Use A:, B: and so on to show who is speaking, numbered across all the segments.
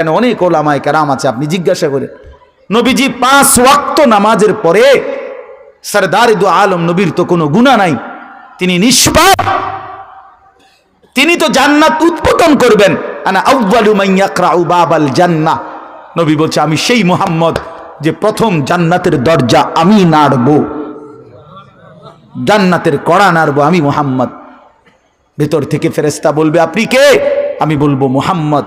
A: কেন অনেক ওলামায় কারাম আছে, আপনি জিজ্ঞাসা করেন নবীজি পাঁচ ওয়াক্ত নামাজের পরে সরদার দু আলম নবীর তো কোনো গুণা নাই, তিনি নিষ্পাপ। তিনি তো জান্নাত উৎপতন করবেন। জান্নাহ। নবী বলছে, আমি সেই মোহাম্মদ যে প্রথম জান্নাতের দরজা আমি নাড়বো। জান্নাতের কড়া নাড়বো আমি মুহাম্মদ। ভেতর থেকে ফেরেস্তা বলবে, আপনি কে? আমি বলব, মুহাম্মদ।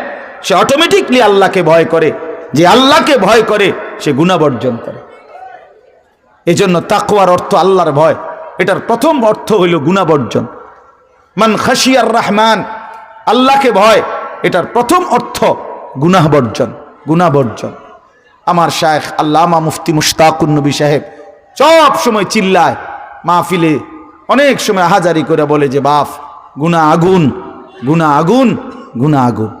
A: সে অটোমেটিকলি আল্লাহকে ভয় করে। যে আল্লাহকে ভয় করে, সে গুনাহ বর্জন করে। এই জন্য তাকুয়ার অর্থ আল্লাহর ভয়। এটার প্রথম অর্থ হইল গুনাহ বর্জন। মান খাসিয়ার রহমান, আল্লাহকে ভয়, এটার প্রথম অর্থ গুনাহ বর্জন গুনাহ বর্জন। আমার শায়েখ আল্লামা মুফতি মুশতাকুন নবী সাহেব সব সময় চিল্লায়, মাহফিলে অনেক সময় হাজারি করে বলে যে বাপ গুনা আগুন গুনা আগুন গুনা আগুন।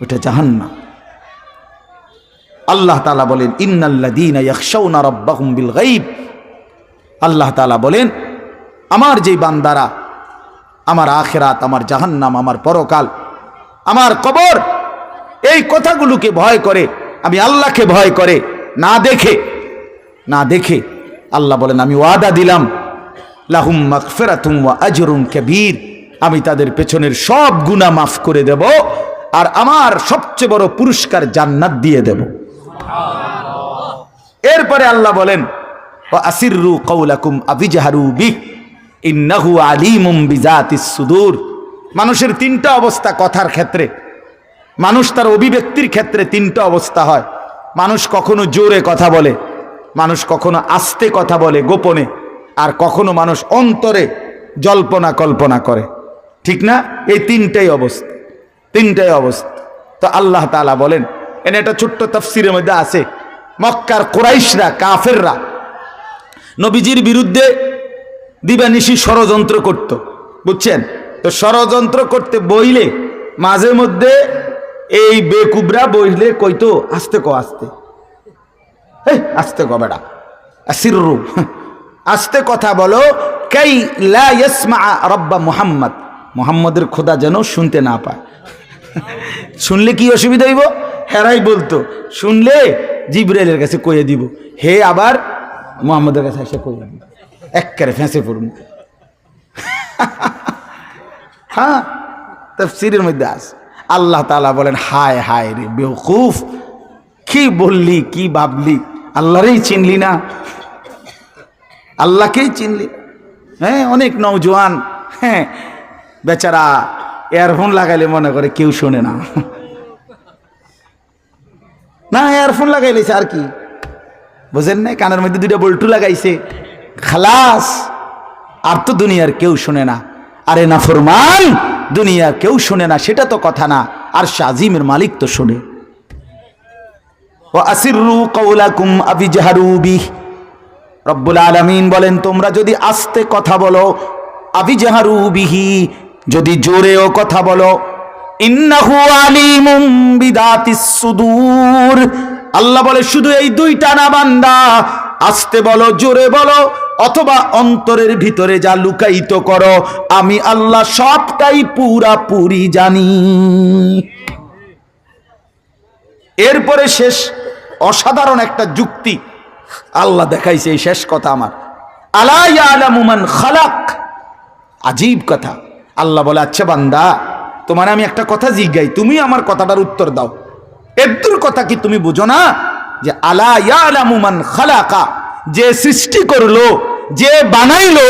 A: ওইটা জাহান্নাম। আল্লাহ তালা বলেন বিল গায়ব। আল্লাহ তালা বলেন, আমার যেই বান্দারা, আমার আখেরাত, আমার জাহান্নাম, আমার পরকাল, আমার কবর, এই কথাগুলোকে ভয় করে, আমি আল্লাহকে ভয় করে, না দেখে না দেখে আল্লাহ বলেন, আমি ওয়াদা দিলাম, লাহুম মাগফিরাতুম ওয়া আজরুন কাবীর, আমি তাদের পেছনের সব গুনাহ মাফ করে দেব আর আমার সবচেয়ে বড় পুরস্কার জান্নাত দিয়ে দেব। এরপরে আল্লাহ বলেন সুদূর। মানুষের তিনটা অবস্থা কথার ক্ষেত্রে, মানুষ তার অভিব্যক্তির ক্ষেত্রে তিনটা অবস্থা হয়। মানুষ কখনো জোরে কথা বলে, মানুষ কখনো আস্তে কথা বলে গোপনে, আর কখনো মানুষ অন্তরে জল্পনা কল্পনা করে। ঠিক না? এই তিনটাই অবস্থা। তিনটাই অবস্থা। তো আল্লাহ তাআলা বলেন, এনে একটা ছোট্ট তফসিরের মধ্যে আছে, মক্কার কোরাইশরা, কাফেররা নবীজির বিরুদ্ধে দিবানিশি ষড়যন্ত্র করত, বুঝছেন? তো ষড়যন্ত্র করতে বইলে মাঝে মধ্যে এই বেকুবরা বইলে কইতো, আস্তে কো, আস্তে। এই আস্তে কো বেড়া আসিরু আস্তে কথা বলো, কাই লা ইয়াসমা রব্বা মুহাম্মদ। মুহাম্মদের খোদা যেন শুনতে না পায়। শুনলে কি অসুবিধা হইব? হেরাই বলতো, শুনলে জিব্রাইলের কাছে কইয়ে দিব, হে আবার মুহাম্মদের কাছে এসে কইয়ে দিব। একবারে ফেঁসে পড়ুন হ্যাঁ তফসিরের মধ্যে আছে। আল্লাহ তাআলা বলেন, হায় হায় রে, বেওকুফ, কি বললি, কি ভাবলি? আল্লাহরেই চিনলি না। আল্লাহকেই চিনলি হ্যাঁ অনেক নৌজওয়ান হ্যাঁ বেচারা ইয়ারফোন লাগাইলে মনে করে কেউ শোনে না। না, এয়ারফোন লাগাইলেছে আর কি। বুঝেন না কানের মধ্যে দুইটা বল্টু লাগাইছে। খালাস, আর তো দুনিয়ার কেউ শোনে না। আরে না, ফরমান, দুনিয়ার কেউ শোনে না, সেটা তো কথা না। আর শাজিমের মালিক তো শোনে। ও আসিরু কৌলাকুম বিহ। রব্বুল আলামিন বলেন, তোমরা যদি আস্তে কথা বলো, আবিজাহারু বিহি যদি জোরেও কথা বলো আলিমুম সুদূর। আল্লাহ বলে, শুধু এই দুইটা না বান্দা, আস্তে বলো, জোরে বলো, অথবা অন্তরের ভিতরে যা লুকায়িত করো, আমি আল্লাহ সবটাই পুরাপুরি জানি। এরপরে শেষ অসাধারণ একটা যুক্তি আল্লাহ দেখাইছে, এই শেষ কথা আমার। আলাইয়ালামুমান খালাক? আজীব কথা। আল্লাহ বলে আচ্ছা বান্দা, তোমার আমি একটা কথা জিজ্ঞাই, তুমি আমার কথাটার উত্তর দাও। এদ্দুর কথা কি তুমি বুঝো না? যে, আলা ইয়ালামুমান খালাকা, যে সৃষ্টি করল, যে বানাইলো,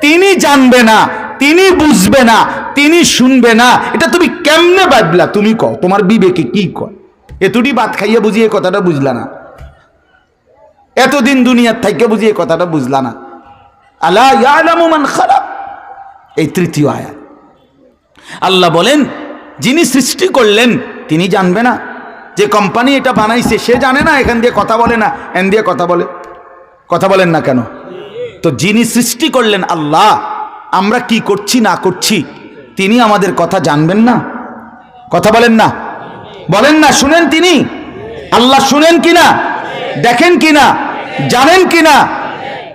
A: তিনি জানবে না, তিনি বুঝবে না, তিনি শুনবে না। এটা তুমি কেমনে বাদলা? তুমি কও, তোমার বিবেকে কি কয়? এতটি বাদ খাইয়ে বুঝিয়ে কথাটা বুঝলা না। এতদিন দুনিয়ার থাইকে বুঝিয়ে কথাটা বুঝলা না। আলা ইয়ালামু মান খালাক এই তৃতীয় আয়াত। আল্লাহ বলেন, যিনি সৃষ্টি করলেন, তিনি জানবে না। যে কোম্পানি এটা বানাইছে, সে জানে না, এখান দিয়ে কথা বলে না এন দিয়ে কথা বলে। কথা বলেন না কেন? তো যিনি সৃষ্টি করলেন আল্লাহ, আমরা কি করছি, না করছি, তিনি আমাদের কথা জানবেন না? কথা বলেন না। বলেন না, শুনেন তিনি। আল্লাহ শুনেন কিনা? দেখেন কিনা? জানেন কিনা?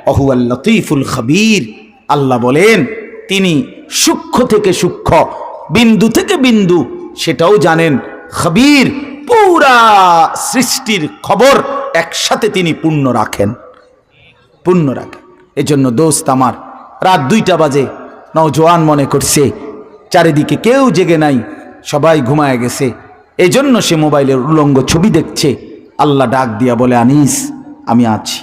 A: অহু লতিফুল খবির। আল্লাহ বলেন তিনি সূক্ষ্ম থেকে সূক্ষ্ম, বিন্দু থেকে বিন্দু, সেটাও জানেন। খবির পুরা সৃষ্টির খবর একসাথে তিনি পূর্ণ রাখেন। পূর্ণ রাখেন। এজন্য দোস্ত আমার, রাত দুইটা বাজে। নওজোয়ান মনে করছে, চারিদিকে কেউ জেগে নাই, সবাই ঘুমায় গেছে। এজন্য সে মোবাইলের উলঙ্গ ছবি দেখছে। আল্লাহ ডাক দিয়া বলে, আনিস, আমি আছি।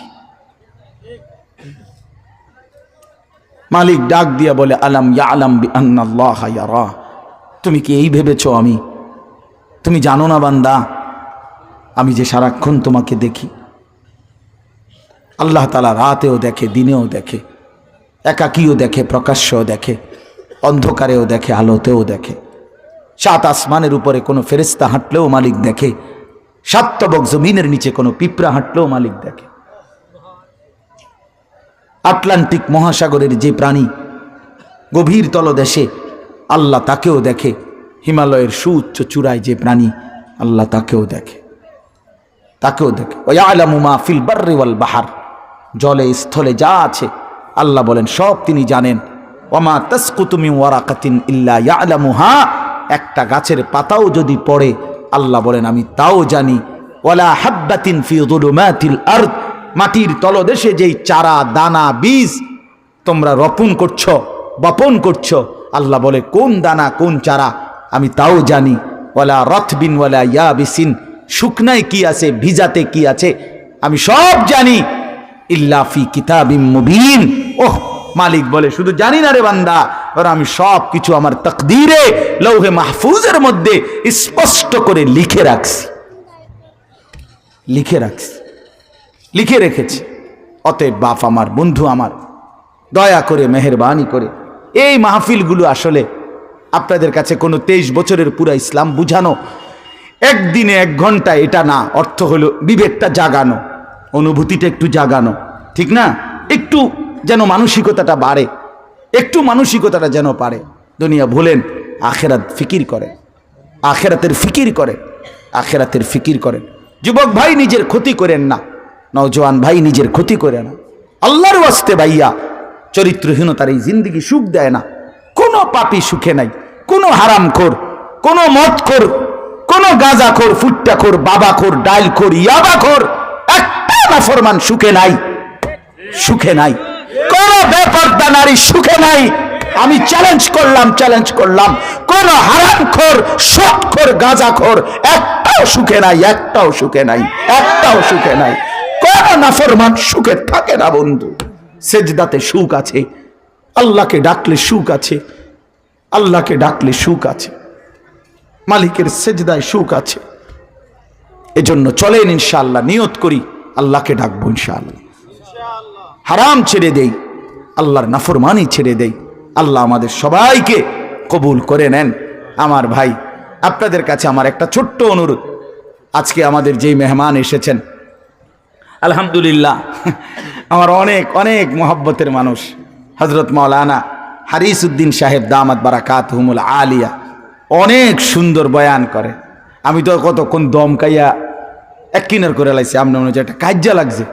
A: মালিক ডাক দিয়া বলে, আলাম ইয়া আলাম বি আন্নাল্লাহ ইয়ারা। তুমি কি এই ভেবেছো আমি? তুমি জানো না বান্দা, আমি যে সারাক্ষণ তোমাকে দেখি। আল্লাহ তালা রাতেও দেখে, দিনেও দেখে, একাকীও দেখে, প্রকাশ্যও দেখে, অন্ধকারেও দেখে, আলোতেও দেখে। সাত আসমানের উপরে কোনো ফেরেস্তা হাঁটলেও মালিক দেখে সাতবক জমিনের নিচে কোনো পিঁপড়া হাঁটলেও মালিক দেখে। আটলান্টিক মহাসাগরের যে প্রাণী গভীর তলদেশে আল্লাহ তাকেও দেখে, হিমালয়ের সুউচ্চ চূড়ায় যে প্রাণী আল্লাহ তাকেও দেখে। তাকেও দেখে। ওয়ালামুমা ফিল বার্রি ওয়াল বাহার। জলে, স্থলে যা আছে আল্লাহ বলেন, সব তিনি জানেন। ওমা তসকুতুমি ওয়ারাকাতিন ইল্লা ইয়ালামুহা। একটা গাছের পাতাও যদি পড়ে, আল্লাহ বলেন, আমি তাও জানি। ওয়ালা হাব্বাতিন ফি যুলুমাতিল আরদ। মাটির তলদেশে যেই চারা, দানা, বীজ তোমরা রোপণ করছ, বপন করছ, আল্লাহ বলে, কোন দানা, কোন চারা? আমি তাও জানি। ওয়ালা রথবিন, ওয়ালা ইয়াবিসিন। শুকনায় কি আছে, ভিজাতে কি আছে, আমি সব জানি। ইল্লাফি কিতাবিম মুবিন। ওহ, মালিক বলে, শুধু জানি না রে বান্দা, ওরা আমি সব কিছু আমার তকদিরে, লৌহে মাহফুজের মধ্যে স্পষ্ট করে লিখে রাখছি। লিখে রাখছি। লিখে রেখেছি। অতএব বাপ আমার, বন্ধু আমার, দয়া করে, মেহরবানি করে এই মাহফিলগুলো আসলে আপনাদের কাছে কোনো তেইশ বছরের পুরা ইসলাম বুঝানো, একদিনে এক ঘণ্টা এটা না, অর্থ হলো বিবেকটা জাগানো, অনুভূতিটা একটু জাগানো, ঠিক না? একটু যেন মানসিকতাটা বাড়ে, একটু মানসিকতাটা যেন পারে। দুনিয়া ভুলেন, আখেরাত ফিকির করে, আখেরাতের ফিকির করে, আখেরাতের ফিকির করেন যুবক ভাই নিজের ক্ষতি করেন না। নওজোয়ান ভাই নিজের ক্ষতি করে না। আল্লাহর ওয়াস্তে ভাইয়া, চরিত্রহীনতার এই জিন্দিগি সুখ দেয় না। কোনো পাপি সুখে নাই, কোনো হারাম খোর কোনো মদ খোর কোনো গাঁজা খোর ফুট্টা খোর বাবা খোর ডাইল খোর ইয়াবা খোর একটা নাফরমান সুখে নাই সুখে নাই। কোন ব্যাপারটা নারী সুখে নাই। আমি চ্যালেঞ্জ করলাম চ্যালেঞ্জ করলাম। কোন হারামখোর, সৎখোর, গাঁজাখোর, একটাও সুখে নাই, একটাও সুখে নাই, একটাও সুখে নাই। কোন নাফরমান সুখে থাকে না বন্ধু। সেজদাতে সুখ আছে, আল্লাহকে ডাকলে সুখ আছে, আল্লাহকে ডাকলে সুখ আছে, মালিকের সেজদায় সুখ আছে। এজন্য চলেন ইনশাআল্লাহ, নিয়ত করি, আল্লাহকে ডাকবো ইনশাআল্লাহ। হারাম ছেড়ে দেই, আল্লাহর নাফরমানি ছেড়ে দেই, আল্লাহ আমাদের সবাইকে কবুল করে নেন। আমার ভাই, আপনাদের কাছে আমার একটা ছোট্ট অনুরোধ। আজকে আমাদের যেই মেহমান এসেছেন আলহামদুলিল্লাহ। আমার অনেক অনেক মহব্বতের মানুষ। হজরত মৌলানা হারিস উদ্দিন সাহেব দামাত বারাকাত হুমুল আলিয়া অনেক সুন্দর বয়ান করে। আমি তো কতক্ষণ দম কাইয়া এক কিনার করে লাইছি। আপনার মনে হচ্ছে একটা কাজ্যা লাগছে।